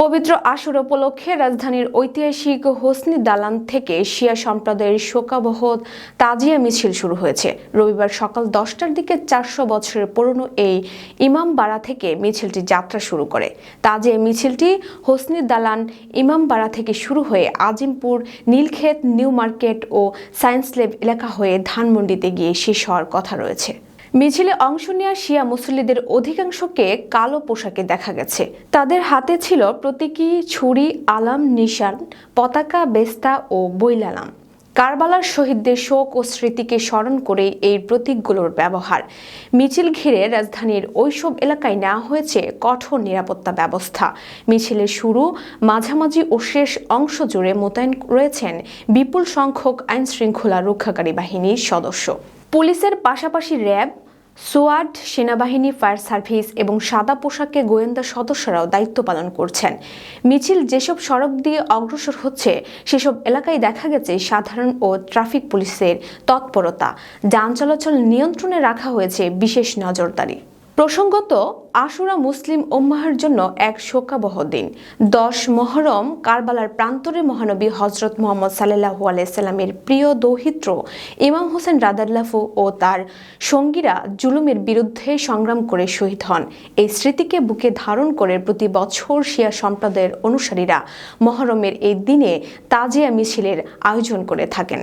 পবিত্র আশুর উপলক্ষে রাজধানীর ঐতিহাসিক হোসনি দালান থেকে শিয়া সম্প্রদায়ের শোকাবহ তাজিয়া মিছিল শুরু হয়েছে। রবিবার সকাল দশটার দিকে চারশো বছরের পুরনো এই ইমামবাড়া থেকে মিছিলটি যাত্রা শুরু করে। তাজিয়া মিছিলটি হোসনি দালান ইমামবাড়া থেকে শুরু হয়ে আজিমপুর, নীলক্ষেত, নিউ মার্কেট ও সায়েন্স ল্যাব এলাকা হয়ে ধানমন্ডিতে গিয়ে শেষ হওয়ার কথা রয়েছে। মিছিলে অংশ নেওয়া শিয়া মুসল্লিদের অধিকাংশকে কালো পোশাকে দেখা গেছে। তাদের হাতে ছিল প্রতীকী ছুরি, আলাম, নিশান, পতাকা, বেস্তা ও বইলালাম। কারবালার শহীদদের শোক ও স্মৃতিকে স্মরণ করে এই প্রতীকগুলোর ব্যবহার। মিছিল ঘিরে রাজধানীর ওইসব এলাকায় নেওয়া হয়েছে কঠোর নিরাপত্তা ব্যবস্থা। মিছিলের শুরু, মাঝামাঝি ও শেষ অংশ জুড়ে মোতায়েন রয়েছেন বিপুল সংখ্যক আইনশৃঙ্খলা রক্ষাকারী বাহিনীর সদস্য। পুলিশের পাশাপাশি র্যাব সোয়াড সেনাবাহিনী, ফায়ার সার্ভিস এবং সাদা পোশাকে গোয়েন্দা সদস্যরাও দায়িত্ব পালন করছেন। মিছিল যেসব সড়ক দিয়ে অগ্রসর হচ্ছে, সেসব এলাকায় দেখা গেছে সাধারণ ও ট্রাফিক পুলিশের তৎপরতা। যান চলাচল নিয়ন্ত্রণে রাখা হয়েছে বিশেষ নজরদারি। প্রসঙ্গত, আশুরা মুসলিম উম্মাহের জন্য এক শোকাবহ দিন। দশ মহরম কারবালার প্রান্তরে মহানবী হজরত মোহাম্মদ সাল্লাহু আলাইসাল্লামের প্রিয় দৌহিত্র ইমাম হোসেন রাদাল্লাফু ও তার সঙ্গীরা জুলুমের বিরুদ্ধে সংগ্রাম করে শহীদ হন। এই স্মৃতিকে বুকে ধারণ করে প্রতি বছর শিয়া সম্প্রদায়ের অনুসারীরা মহরমের এই দিনে তাজিয়া মিছিলের আয়োজন করে থাকেন।